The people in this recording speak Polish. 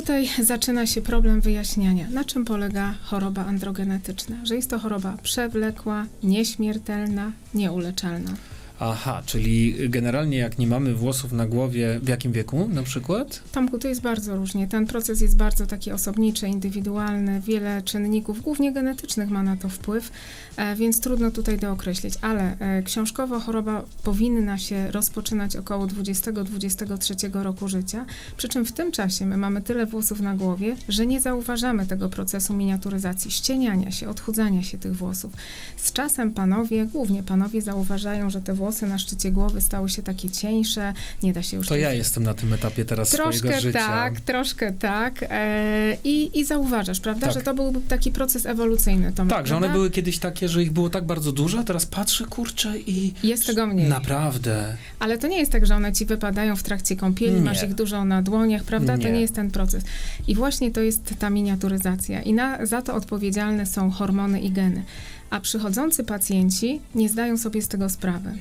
tutaj zaczyna się problem wyjaśniania, na czym polega choroba androgenetyczna. Że jest to choroba przewlekła, nieśmiertelna, nieuleczalna. Aha, czyli generalnie jak nie mamy włosów na głowie, w jakim wieku na przykład? Tomku, to jest bardzo różnie. Ten proces jest bardzo taki osobniczy, indywidualny. Wiele czynników, głównie genetycznych, ma na to wpływ, e, więc trudno tutaj dookreślić. Ale e, książkowo choroba powinna się rozpoczynać około 20-23 roku życia. Przy czym w tym czasie my mamy tyle włosów na głowie, że nie zauważamy tego procesu miniaturyzacji, ścieniania się, odchudzania się tych włosów. Z czasem panowie, głównie panowie, zauważają, że te włosy na szczycie głowy stały się takie cieńsze, nie da się już To ja jestem na tym etapie teraz swojego Troszkę życia. tak, troszkę tak. E, i, I zauważasz, prawda, Tak. że to był taki proces ewolucyjny. Tomek, Tak, że one były kiedyś takie, że ich było tak bardzo dużo, a teraz patrzę, kurczę i... Jest tego mniej. Naprawdę. Ale to nie jest tak, że one ci wypadają w trakcie kąpieli, Nie. masz ich dużo na dłoniach, prawda? To Nie. nie jest ten proces. I właśnie to jest ta miniaturyzacja. I na, za to odpowiedzialne są hormony i geny. A przychodzący pacjenci nie zdają sobie z tego sprawy.